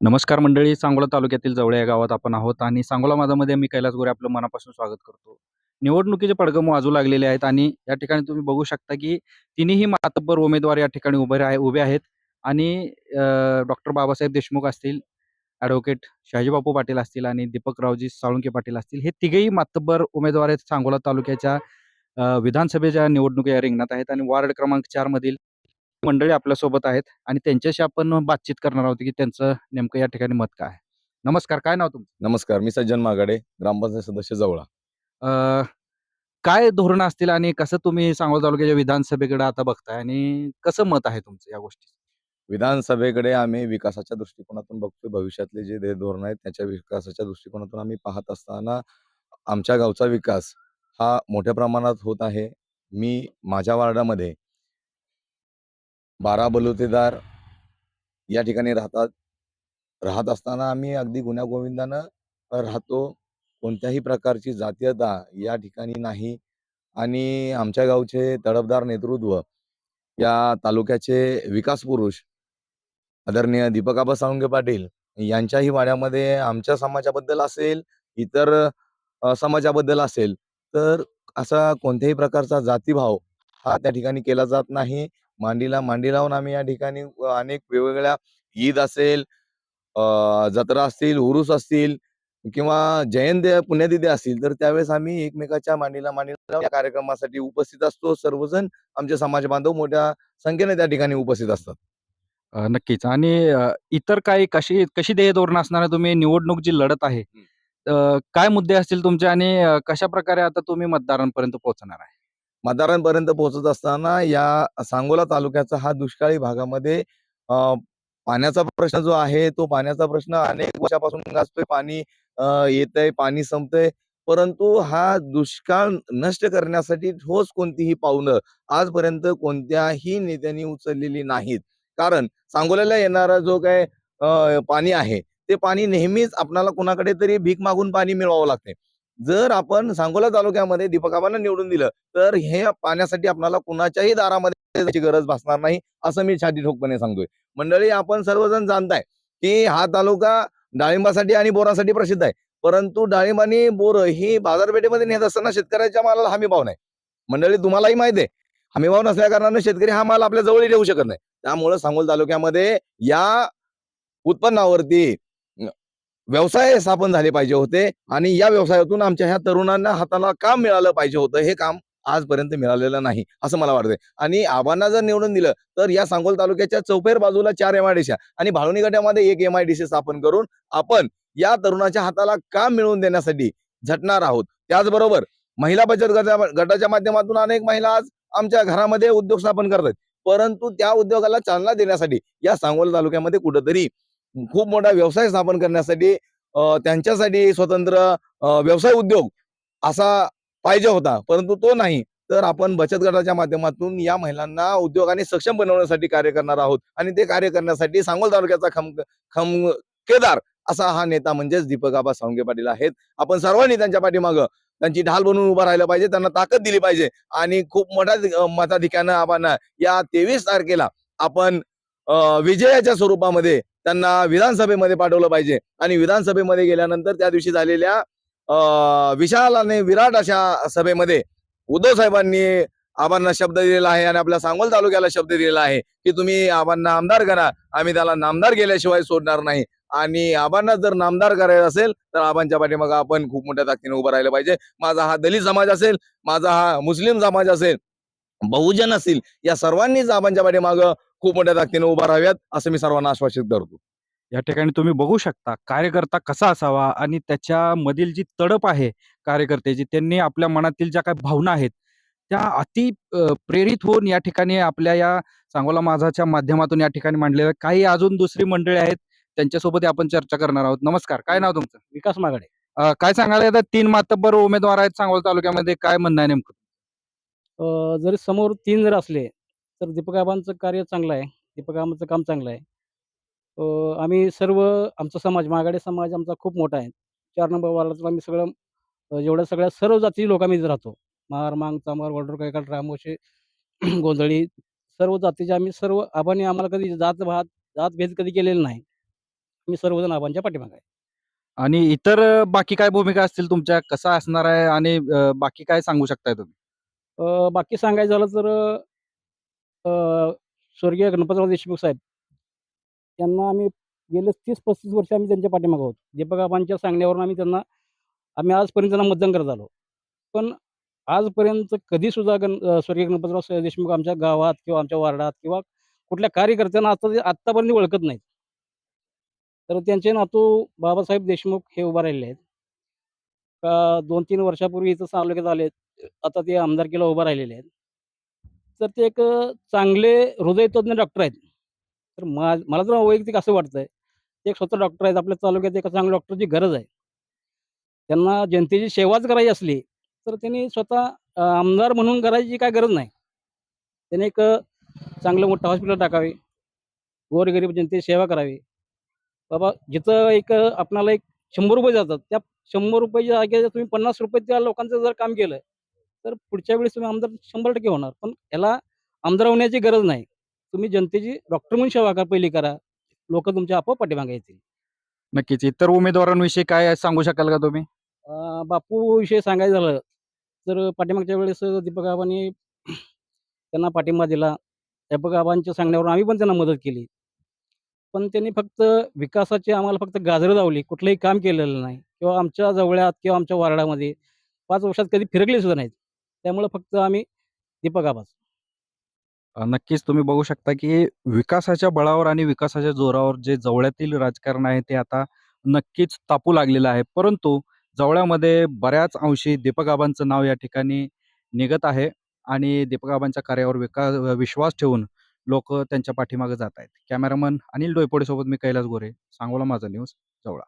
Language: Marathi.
नमस्कार मंडळी सांगोला तालुक्यातील जवळ या गावात आपण आहोत आणि सांगोला माझामध्ये मी कैलास गोरे आपलं मनापासून स्वागत करतो. निवडणुकीचे पडगम वाजू लागलेले आहेत आणि या ठिकाणी तुम्ही बघू शकता की तिन्ही मातब्बर उमेदवार या ठिकाणी उभे आहे उभे आहेत आणि डॉक्टर बाबासाहेब देशमुख असतील ॲडव्होकेट शहाजीबापू पाटील असतील आणि दीपकरावजी साळुंके पाटील असतील हे तिघेही मातब्बर उमेदवार आहेत सांगोला तालुक्याच्या विधानसभेच्या निवडणुकी या रिंगणात आहेत आणि वार्ड क्रमांक चार मधील मंडळी आपल्यासोबत आहेत आणि त्यांच्याशी आपण बातचीत करणार आहोत की त्यांचं नेमकं या ठिकाणी मत काय आहे. नमस्कार काय नाव तुमचं? नमस्कार मी सज्जन मागाडे ग्रामपंचायत सदस्य जवळा. अ, काय धोरणं असतील आणि कसं तुम्ही सांगोला तालुक्याच्या विधानसभेकडे आता बघताय आणि कसं मत आहे तुमचं या गोष्टी विधानसभेकडे आम्ही विकासाच्या दृष्टिकोनातून बघतोय. भविष्यातले जे धोरण आहेत त्याच्या विकासाच्या दृष्टिकोनातून आम्ही पाहत असताना आमच्या गावचा विकास हा मोठ्या प्रमाणात होत आहे. मी माझ्या वार्डामध्ये बारा बलुतेदार या ठिकाणी राहतात. राहत असताना आम्ही अगदी गुण्यागोविंदानं राहतो. कोणत्याही प्रकारची जातीयता या ठिकाणी नाही. आणि आमच्या गावचे तडफदार नेतृत्व या तालुक्याचे विकास पुरुष आदरणीय दीपकाबा साळुंगे पाटील यांच्याही वाड्यामध्ये आमच्या समाजाबद्दल असेल इतर समाजाबद्दल असेल तर असा कोणत्याही प्रकारचा जातीभाव हा त्या ठिकाणी केला जात नाही. मांडीला मांडी लावून आम्ही या ठिकाणी अनेक वेगवेगळ्या ईद असेल जत्रा असतील उरूस असतील किंवा जयंती पुण्यतिथी असतील तर त्यावेळेस आम्ही एकमेकाच्या मांडीला मांडी लावून या कार्यक्रमासाठी उपस्थित असतो. सर्वजण आमचे समाज बांधव मोठ्या संख्येने त्या ठिकाणी उपस्थित असतात. नक्कीच. आणि इतर काही कशी कशी ध्येय धोरणं असणार तुम्ही निवडणूक जी लढत आहे काय मुद्दे असतील तुमचे? आणि कशा प्रकारे आता तुम्ही मतदारांपर्यंत पोहोचणार आहे? मतदारांपर्यंत पोहोचत असताना या सांगोला तालुक्याचा हा दुष्काळी भागामध्ये पाण्याचा प्रश्न जो आहे तो पाण्याचा प्रश्न अनेक वर्षापासून गाजतोय पाणी येतंय पाणी संपतंय. परंतु हा दुष्काळ नष्ट करण्यासाठी ठोस कोणतीही पावलं आजपर्यंत कोणत्याही नेत्यांनी उचललेली नाहीत. कारण सांगोल्याला येणारा जो काय पाणी आहे ते पाणी नेहमीच आपणाला कुणाकडे तरी भीक मागून पाणी मिळवावं लागते जर आपण सांगोला तालुक्यामध्ये दीपकाबांना निवडून दिलं तर हे पाण्यासाठी आपल्याला कुणाच्याही दारामध्ये गरज भासणार नाही असं मी छाती ठोकपणे सांगतोय. मंडळी आपण सर्वजण जाणताय की हा तालुका डाळिंबासाठी आणि बोरासाठी प्रसिद्ध आहे. परंतु डाळिंब आणि बोर ही बाजारपेठेमध्ये नेत असताना शेतकऱ्याच्या मालाला हमी भाव नाही. मंडळी तुम्हालाही माहिती आहे हमी भाव नसल्या कारणाने शेतकरी हा माल आपल्या जवळही ठेवू शकत नाही. त्यामुळं सांगोल तालुक्यामध्ये या उत्पन्नावरती व्यवसाय स्थापन झाले पाहिजे होते आणि या व्यवसायातून आमच्या ह्या तरुणांना हाताला काम मिळालं पाहिजे होतं. हे काम आजपर्यंत मिळालेलं नाही असं मला वाटतंय. आणि आबांना जर निवडून दिलं तर या सांगोल तालुक्याच्या चौफेर बाजूला चार एम आय डी आणि भाळुनी गटामध्ये एक एम आय डी स्थापन करून आपण या तरुणाच्या हाताला काम मिळवून देण्यासाठी झटणार आहोत. त्याचबरोबर महिला बचत गटा गटाच्या माध्यमातून अनेक महिला आज आमच्या घरामध्ये उद्योग स्थापन करतात परंतु त्या उद्योगाला चालना देण्यासाठी या सांगोल तालुक्यामध्ये कुठंतरी खूप मोठा व्यवसाय स्थापन करण्यासाठी त्यांच्यासाठी स्वतंत्र व्यवसाय उद्योग असा पाहिजे होता परंतु तो नाही. तर आपण बचत गटाच्या माध्यमातून या महिलांना उद्योगाने सक्षम बनवण्यासाठी कार्य करणार आहोत आणि ते कार्य करण्यासाठी सांगोल तालुक्याचा खम खम केदार असा हा नेता म्हणजेच दीपक आबा सावंगे पाटील आहेत. आपण सर्वांनी त्यांच्या पाठीमागं त्यांची ढाल बनवून उभं राहिलं पाहिजे त्यांना ताकद दिली पाहिजे आणि खूप मोठ्या मताधिक्यानं आपण या तेवीस तारखेला आपण विजयाच्या स्वरूपामध्ये त्यांना विधानसभेमध्ये पाठवलं पाहिजे. आणि विधानसभेमध्ये गेल्यानंतर त्या दिवशी झालेल्या विशाल आणि विराट अशा सभेमध्ये उद्धव साहेबांनी आबांना शब्द दिलेला आहे आणि आपल्या सांगोल तालुक्याला शब्द दिलेला आहे की तुम्ही आबांना आमदार करा. आम्ही त्याला नामदार गेल्याशिवाय सोडणार नाही. आणि आबांना जर नामदार करायचं असेल तर आबांच्या पाठीमागं आपण खूप मोठ्या ताकदीने उभं राहिलं पाहिजे. माझा हा दलित समाज असेल माझा हा मुस्लिम समाज असेल बहुजन असतील या सर्वांनीच आबांच्या पाठीमागं खूप मोठ्या ताकदीने उभा राहाव्यात असं मी सर्वांना आश्वासित करतो. या ठिकाणी तुम्ही बघू शकता कार्यकर्ता कसा असावा आणि त्याच्यामधील जी तडप आहे कार्यकर्त्याची त्यांनी आपल्या मनातील ज्या काही भावना आहेत त्या अति प्रेरित होऊन या ठिकाणी आपल्या या सांगोला माझाच्या माध्यमातून या ठिकाणी मांडलेल्या काही अजून दुसरी मंडळी आहेत त्यांच्यासोबत आपण चर्चा करणार आहोत. नमस्कार काय नाव तुमचं? विकास मागाडे काय सांगायला आता तीन मातब्बर उमेदवार आहेत सांगोला तालुक्यामध्ये काय म्हणणं आहे नेमकं? जरी समोर तीन जर असले तर दीपकाबांचं कार्य चांगलं आहे. दीपकाबांचं काम चांगलं आहे. अ, आम्ही सर्व आमचा समाज मागाडे समाज आमचा खूप मोठा आहे. चार नंबर वार्डात आम्ही सगळं अ, जेवढ्या सगळ्या सर्व जाती लोक आम्ही इथं राहतो. महार मांग चामार वडर कैकाल रामोशे गोंधळी सर्व जातीचे आम्ही सर्व आबांनी आम्हाला कधी जात भात जात भेद कधी केलेला नाही. मी सर्वजण आबांच्या पाठीमागे आहे. आणि इतर अ, बाकी काय भूमिका असतील तुमच्या? कसा असणार आहे? आणि अ, बाकी काय सांगू शकताय तुम्ही? अ, बाकी सांगायचं झालं तर अ, स्वर्गीय गणपतराव देशमुख साहेब. त्यांना आम्ही गेले तीस पस्तीस वर्ष आम्ही त्यांच्या पाठीमागं आहोत दीपक आबांच्या सांगण्यावरून आम्ही त्यांना आम्ही आजपर्यंत त्यांना मतदान करत आलो. पण आजपर्यंत कधीसुद्धा गण अ, स्वर्गीय गणपतराव स- देशमुख आमच्या गावात किंवा आमच्या वार्डात किंवा कुठल्या कार्यकर्त्यांना आता ते आत्तापर्यंत ओळखत नाहीत. तर त्यांचे नातू बाबासाहेब देशमुख हे उभा राहिलेले आहेत. का दोन तीन वर्षापूर्वी इथं तालुक्यात आले आता ते आमदारकीला उभा राहिलेले आहेत. तर ते एक चांगले हृदयतज्ञ डॉक्टर आहेत तर मा मला तर वैयक्तिक असं वाटतंय ते एक स्वतः डॉक्टर आहेत आपल्या तालुक्यात एका चांगल्या डॉक्टरची गरज आहे. त्यांना जनतेची सेवाच करायची असली तर त्यांनी स्वतः आमदार म्हणून करायची काय गरज नाही. त्याने एक चांगलं मोठं हॉस्पिटल टाकावे गोरगरीब जनतेची सेवा करावी. बाबा जिथं एक आपणाला एक शंभर रुपये जातात त्या शंभर रुपये जागेवर तुम्ही पन्नास रुपये त्या लोकांचं जर काम केलं तर पुढच्या वेळेस तुम्ही आमदार शंभर टक्के होणार. पण याला आमदार होण्याची गरज नाही. तुम्ही जनतेची डॉक्टर म्हणून सेवा करा पहिली करा. लोक तुमच्या आपोआप पाठीमागे येतील. नक्कीच. इतर उमेदवारांविषयी काय सांगू शकाल का तुम्ही? बापू विषयी सांगायचं झालं तर पाठीमागच्या वेळेस दीपक आबांनी त्यांना पाठिंबा दिला. दीपक आबांच्या सांगण्यावरून आम्ही पण त्यांना मदत केली. पण त्यांनी फक्त विकासाची आम्हाला फक्त गाजरं लावली. कुठलंही काम केलेलं नाही. किंवा आमच्या जवळात किंवा आमच्या वार्डामध्ये पाच वर्षात कधी फिरकले सुद्धा नाहीत. त्यामुळं फक्त आम्ही दीपक आबाच नक्कीच तुम्ही बघू शकता की विकासाच्या बळावर आणि विकासाच्या जोरावर जे जवळ्यातील राजकारण आहे ते आता नक्कीच तापू लागलेलं आहे. परंतु जवळ्यामध्ये बऱ्याच अंशी दीपक आबांचं नाव या ठिकाणी निघत आहे आणि दीपक आबांच्या कार्यावर विकास विश्वास ठेवून लोक त्यांच्या पाठीमागे जात आहेत. कॅमेरामन अनिल डोयपोडेसोबत मी कैलास गोरे सांगोला माझा न्यूज जवळा.